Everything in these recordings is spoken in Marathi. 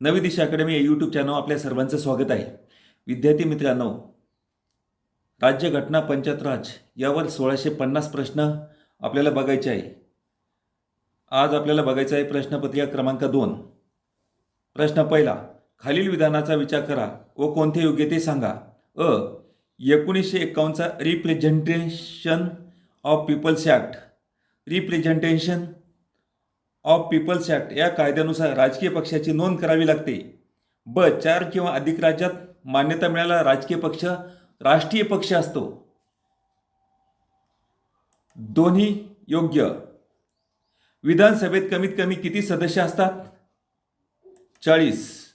नवी दिशा अकॅडमी या यूट्यूब चॅनल आपल्या सर्वांचं स्वागत आहे. विद्यार्थी मित्रांनो राज्यघटना पंचायतराज यावर सोळाशे पन्नास प्रश्न आपल्याला बघायचे आहे. आज आपल्याला बघायचा आहे प्रश्नपत्रिका क्रमांक दोन. प्रश्न पहिला खालील विधानाचा विचार करा व कोणते योग्य ते सांगा. अ एकोणीसशे एक्कावन्नचा representation of peoples act representation of peoples act या कायद्यानुसार राजकीय पक्षाची नोंद करावी लागते. ब चार किंवा अधिक राज्यात मान्यता मिळाला राजकीय पक्ष राष्ट्रीय पक्ष असतो. दोन्ही योग्य. विधानसभेत कमीत कमी किती सदस्य असतात? चाळीस.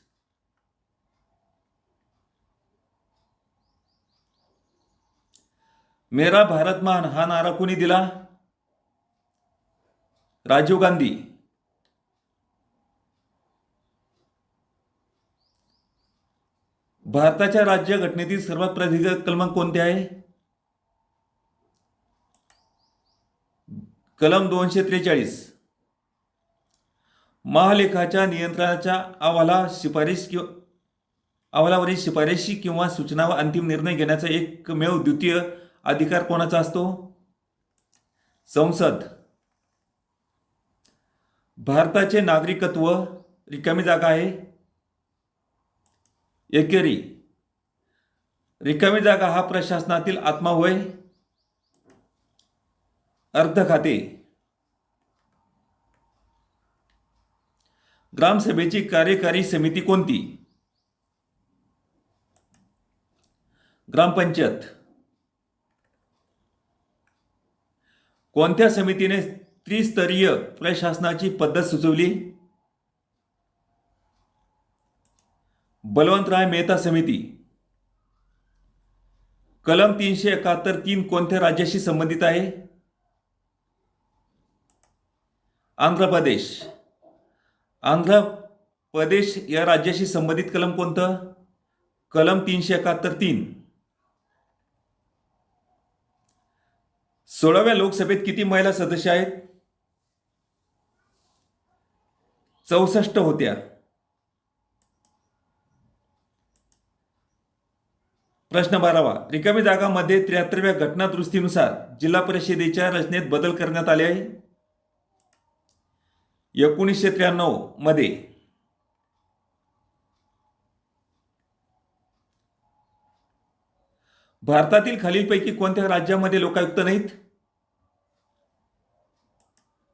मेरा भारत महान हा नारा कोणी दिला? राजीव गांधी. भारताच्या राज्यघटनेतील सर्वात प्रदीर्घ कलम कोणते आहे? कलम दोनशे त्रेचाळीस. महालेखाच्या नियंत्रणाच्या अहवाला शिफारशी किंवा अहवालावरील शिफारशी किंवा सूचना व अंतिम निर्णय घेण्याचा एकमेव द्वितीय अधिकार कोणाचा असतो? संसद. भारताचे नागरिकत्व रिकामी जागा आहे. एकेरी. रिकामी जागा हा प्रशासनातील आत्मा होय. अर्थ खाते. ग्रामसभेची कार्यकारी समिती कोणती? ग्रामपंचायत. कोणत्या समितीने त्रिस्तरीय प्रशासनाची पद्धत सुचवली? बलवंतराय मेहता समिती. कलम तीनशे एकाहत्तर तीन कोणत्या राज्याशी संबंधित आहे? आंध्र प्रदेश. आंध्र प्रदेश या राज्याशी संबंधित कलम कोणतं? कलम तीनशे एकाहत्तर तीन. सोळाव्या लोकसभेत किती महिला सदस्य आहेत? चौसष्ट होत्या. प्रश्न बारावा. रिकामी जागामध्ये त्र्याहत्तरव्या घटना दुरुस्तीनुसार जिल्हा परिषदेच्या रचनेत बदल करण्यात आले आहे. एकोणीसशे त्र्याण्णवमध्ये भारतातील खालीलपैकी कोणत्या राज्यामध्ये लोकायुक्त नाहीत?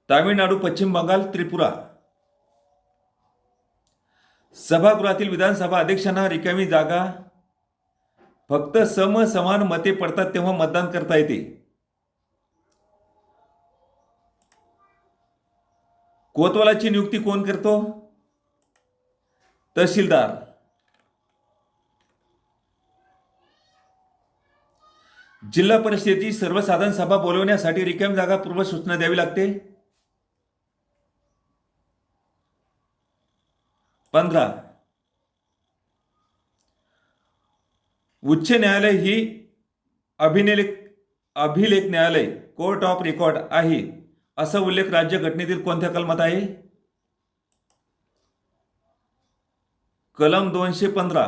तामिळनाडू पश्चिम बंगाल त्रिपुरा. सभागृहातील विधानसभा अध्यक्षांना रिकामी जागा फक्त सम समान मते पडतात तेव्हा मतदान करता येते. कोतवालाची नियुक्ती कोण करतो? तहसीलदार. जिल्हा परिषदेची सर्वसाधारण सभा बोलवण्यासाठी रिकाम जागा पूर्व सूचना द्यावी लागते. पंधरा. उच्च न्यायालय ही अभिलेख अभिलेख न्यायालय कोर्ट ऑफ रेकॉर्ड आहे. असा उल्लेख राज्य घटनेतील कोणत्या कलमात आहे? कलम दोनशे पंधरा.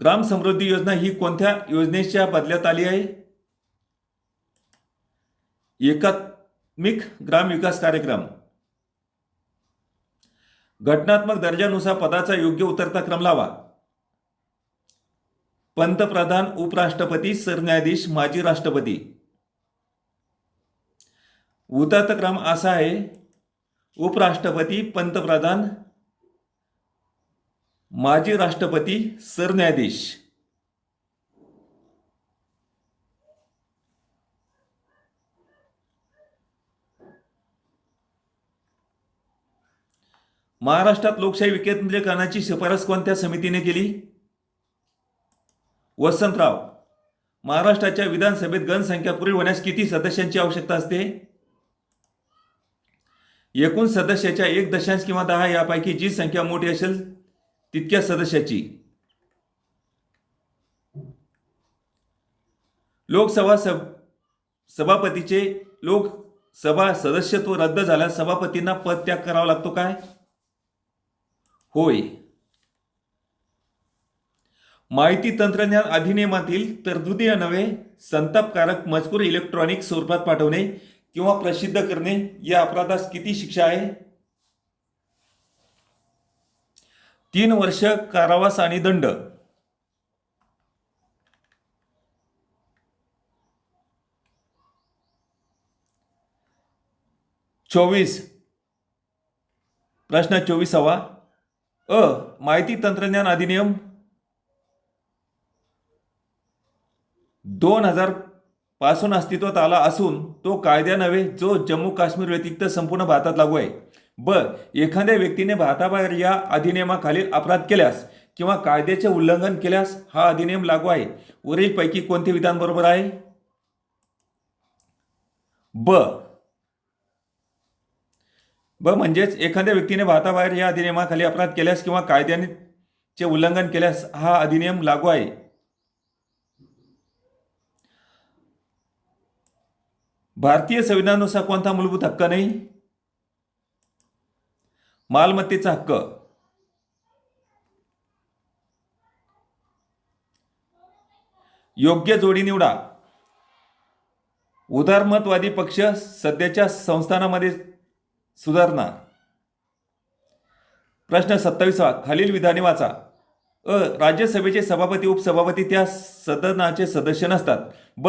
ग्राम समृद्धी योजना ही कोणत्या योजनेच्या बदल्यात आली आहे? एकात्मिक ग्राम विकास कार्यक्रम. घटनात्मक दर्जानुसार पदाचा योग्य उतरता क्रम लावा. पंतप्रधान उपराष्ट्रपती सरन्यायाधीश माजी राष्ट्रपती. उतरता क्रम असा आहे उपराष्ट्रपती पंतप्रधान माजी राष्ट्रपती सरन्यायाधीश. महाराष्ट्रात लोकशाही विकेंद्रीकरणाची शिफारस कोणत्या समितीने केली? वसंतराव महाराष्ट्राच्या विधानसभेत गणसंख्या पुढील होण्यास किती सदस्यांची आवश्यकता असते? एकूण सदस्याच्या एक दशांश किंवा दहा यापैकी जी संख्या मोठी असेल तितक्या सदस्याची. लोकसभा सब सभापतीचे लोकसभा सदस्यत्व रद्द झाल्यास सभापतींना पद त्याग करावा लागतो काय? होय. माहिती तंत्रज्ञान अधिनियमातील तरतुदी नव्हे संतापकारक मजकूर इलेक्ट्रॉनिक स्वरूपात पाठवणे किंवा प्रसिद्ध करणे या अपराधास किती शिक्षा आहे? तीन वर्ष कारावास आणि दंड. चोवीस. प्रश्न चोवीसावा. अ माहिती तंत्रज्ञान अधिनियम दोन हजारपासून अस्तित्वात आला असून तो कायद्या नव्हे जो जम्मू काश्मीर व्यतिरिक्त संपूर्ण भारतात लागू आहे. ब एखाद्या व्यक्तीने भारताबाहेर या अधिनियमाखालील अपराध केल्यास किंवा कायद्याचे उल्लंघन केल्यास हा अधिनियम लागू आहे. वरीलपैकी कोणते विधान बरोबर आहे? ब ब म्हणजेच एखाद्या व्यक्तीने भारताबाहेर या अधिनियमाखाली अपराध केल्यास किंवा कायद्याने चे उल्लंघन केल्यास हा अधिनियम लागू आहे. भारतीय संविधानानुसार कोणता मूलभूत हक्क नाही? मालमत्तेचा हक्क. योग्य जोडी निवडा. उदारमतवादी पक्ष सध्याच्या संस्थानामध्ये सुधारणा. प्रश्न सत्तावीसा खालील विधाने वाचा. अ. राज्यसभेचे सभापती उपसभापती त्या सदनाचे सदस्य नसतात. ब.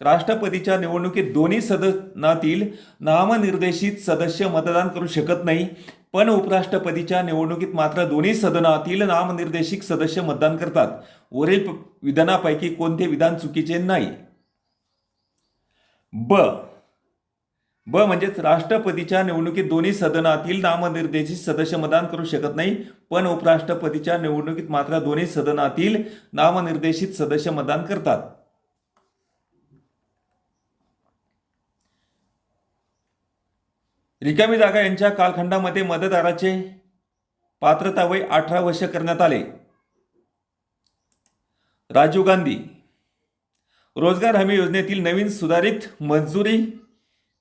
राष्ट्रपतीच्या निवडणुकीत दोन्ही सदनातील नामनिर्देशित सदस्य मतदान करू शकत नाही. पण उपराष्ट्रपतीच्या निवडणुकीत मात्र दोन्ही सदनातील नामनिर्देशित सदस्य मतदान करतात. वरील विधानापैकी कोणते विधान चुकीचे नाही? ब. ब म्हणजेच राष्ट्रपतीच्या निवडणुकीत दोन्ही सदनातील नामनिर्देशित सदस्य मतदान करू शकत नाही. पण उपराष्ट्रपतीच्या निवडणुकीत मात्र दोन्ही सदनातील नामनिर्देशित सदस्य मतदान करतात. रिकामी जागा यांच्या कालखंडामध्ये मतदाराचे पात्रता वय अठरा वर्ष करण्यात आले. राजीव गांधी रोजगार हमी योजनेतील नवीन सुधारित मंजुरी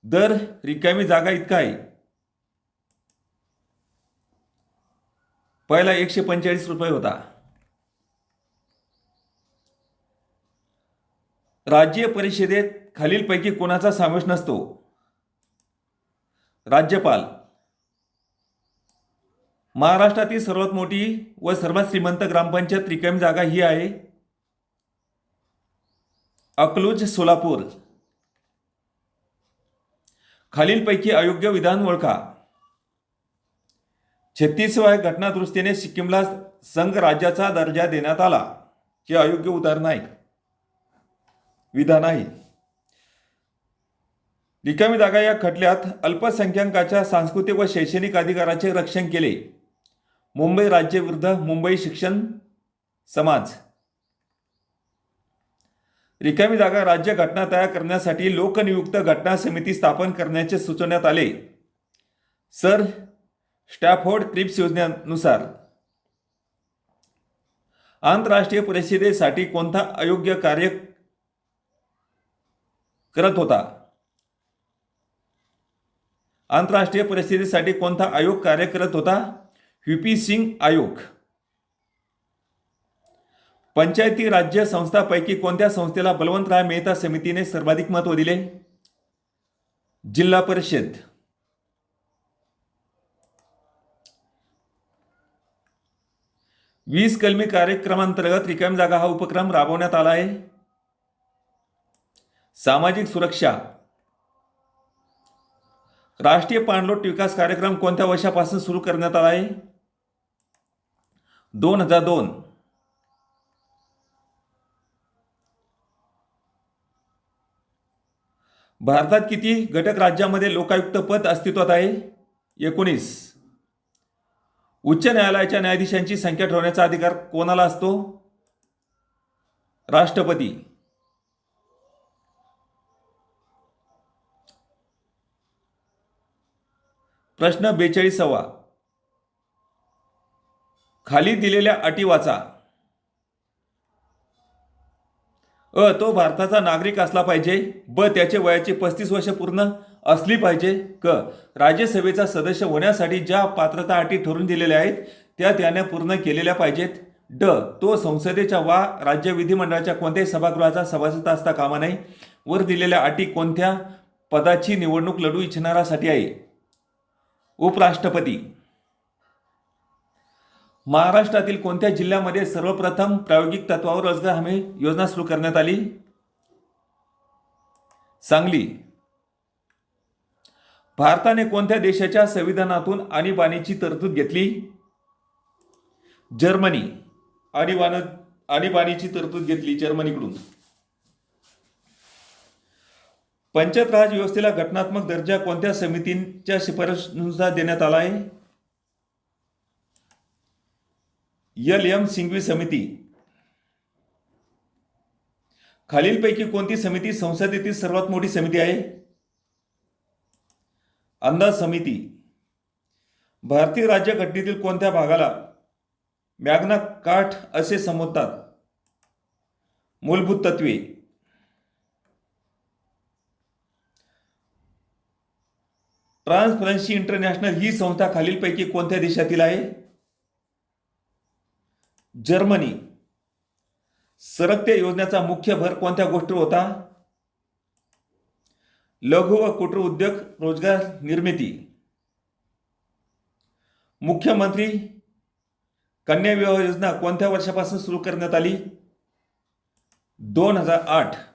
दर रिकामी जागा इतका आहे. पहिला एकशे पंचेचाळीस रुपये होता. राज्य परिषदेत खालीलपैकी कोणाचा समावेश नसतो? राज्यपाल. महाराष्ट्रातील सर्वात मोठी व सर्वात श्रीमंत ग्रामपंचायत रिकामी जागा ही आहे. अकलूज सोलापूर. खालीलपैकी अयोग्य विधान ओळखा. छत्तीसव्या घटनादृष्टीने सिक्कीमला संघ राज्याचा दर्जा देण्यात आला. हे अयोग्य उदाहरण आहे विधान आहे. रिकामी जागा या खटल्यात अल्पसंख्याकाच्या सांस्कृतिक व शैक्षणिक अधिकाराचे रक्षण केले. मुंबई राज्य विरुद्ध मुंबई शिक्षण समाज. रिकामी जागा राज्य घटना तयार करण्यासाठी लोकनियुक्त घटना समिती स्थापन करण्याचे सुचवण्यात आले. सर स्टॅफोर्ड क्रिप्स योजनेनुसार. आंतरराष्ट्रीय परिषदेसाठी कोणता अयोग्य कार्य करत होता? आंतरराष्ट्रीय परिषदेसाठी कोणता आयोग कार्य करत होता? व्हीपी सिंग आयोग. पंचायती राज्य संस्थापैकी कोणत्या संस्थेला बलवंतराय मेहता समितीने सर्वाधिक महत्त्व दिले? जिल्हा परिषद. वीस कलमी कार्यक्रमांतर्गत रिकामी जागा हा उपक्रम राबवण्यात आला आहे. सामाजिक सुरक्षा. राष्ट्रीय पाणलोट विकास कार्यक्रम कोणत्या वर्षापासून सुरू करण्यात आला आहे? दोन हजार दोन. भारतात किती? घटक राज्यामध्ये लोकायुक्त पद अस्तित्वात आहे? एकोणीस. उच्च न्यायालयाच्या न्यायाधीशांची संख्या ठरवण्याचा अधिकार कोणाला असतो? राष्ट्रपती. प्रश्न बेचाळीसावा. खाली दिलेल्या अटी वाचा. अ तो भारताचा नागरिक असला पाहिजे. ब त्याचे वयाचे पस्तीस वर्ष पूर्ण असली पाहिजे. क राज्यसभेचा सदस्य होण्यासाठी ज्या पात्रता अटी ठरून दिलेल्या आहेत त्या त्याने पूर्ण केलेल्या पाहिजेत. ड तो संसदेच्या वा राज्य विधिमंडळाच्या कोणत्याही सभागृहाचा सभासद असता कामा नये. वर दिलेल्या अटी कोणत्या पदाची निवडणूक लढू इच्छिणारासाठी आहे? उपराष्ट्रपती. महाराष्ट्रातील कोणत्या जिल्ह्यामध्ये सर्वप्रथम प्रायोगिक तत्वावर रोजगार हमी योजना सुरू करण्यात आली? सांगली. भारताने कोणत्या देशाच्या संविधानातून आणीबाणीची तरतूद घेतली? जर्मनी. आणीबाण आणीबाणीची तरतूद घेतली जर्मनीकडून. पंचायत राज व्यवस्थेला घटनात्मक दर्जा कोणत्या समितींच्या शिफारशीनुसार देण्यात आला आहे? एल एम सिंघवी समिती. खालीलपैकी कोणती समिती संसदेतील सर्वात मोठी समिती आहे? अंदाज समिती. भारतीय राज्यघटनेतील कोणत्या भागाला मॅग्ना काठ असे संबोधतात? मूलभूत तत्वे. ट्रान्सपरन्सी इंटरनॅशनल ही संस्था खालीलपैकी कोणत्या देशातील आहे? जर्मनी. सरकत्या योजनेचा मुख्य भर कोणत्या गोष्टीवर होता? लघु व कुटीर उद्योग रोजगार निर्मिती. मुख्यमंत्री कन्या विवाह योजना कोणत्या वर्षापासून सुरू करण्यात आली? दोन हजार आठ.